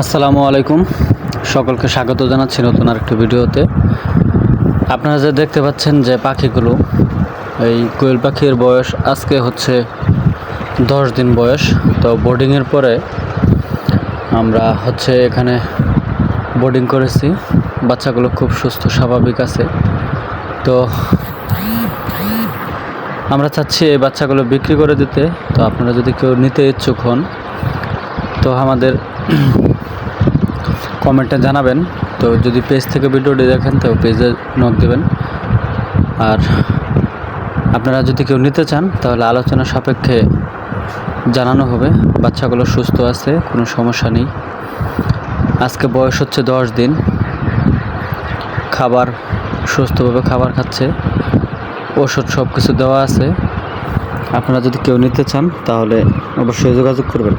আসসালামু আলাইকুম। সকলকে স্বাগত জানাচ্ছি নতুন আরেকটি ভিডিওতে। আপনারা যে দেখতে পাচ্ছেন যে পাখিগুলো, এই কোয়েল পাখির বয়স আজকে হচ্ছে দশ দিন বয়স। তো বোর্ডিংয়ের পরে আমরা হচ্ছে এখানে বোর্ডিং করেছি। বাচ্চাগুলো খুব সুস্থ, স্বাভাবিক আছে। তো আমরা চাচ্ছি এই বাচ্চাগুলো বিক্রি করে দিতে। তো আপনারা যদি কেউ নিতে ইচ্ছুক হন, তো আমাদের কমেন্টে জানাবেন। তো যদি পেজ থেকে ভিডিওটি দেখেন, তো পেজে নক দেবেন। আর আপনারা যদি কেউ নিতে চান, তাহলে আলোচনা সাপেক্ষে জানানো হবে। বাচ্চাগুলো সুস্থ আছে, কোনো সমস্যা নেই। আজকে বয়স হচ্ছে দশ দিন। খাবার, সুস্থভাবে খাবার খাচ্ছে। ওষুধ সব কিছু দেওয়া আছে। আপনারা যদি কেউ নিতে চান, তাহলে অবশ্যই যোগাযোগ করবেন।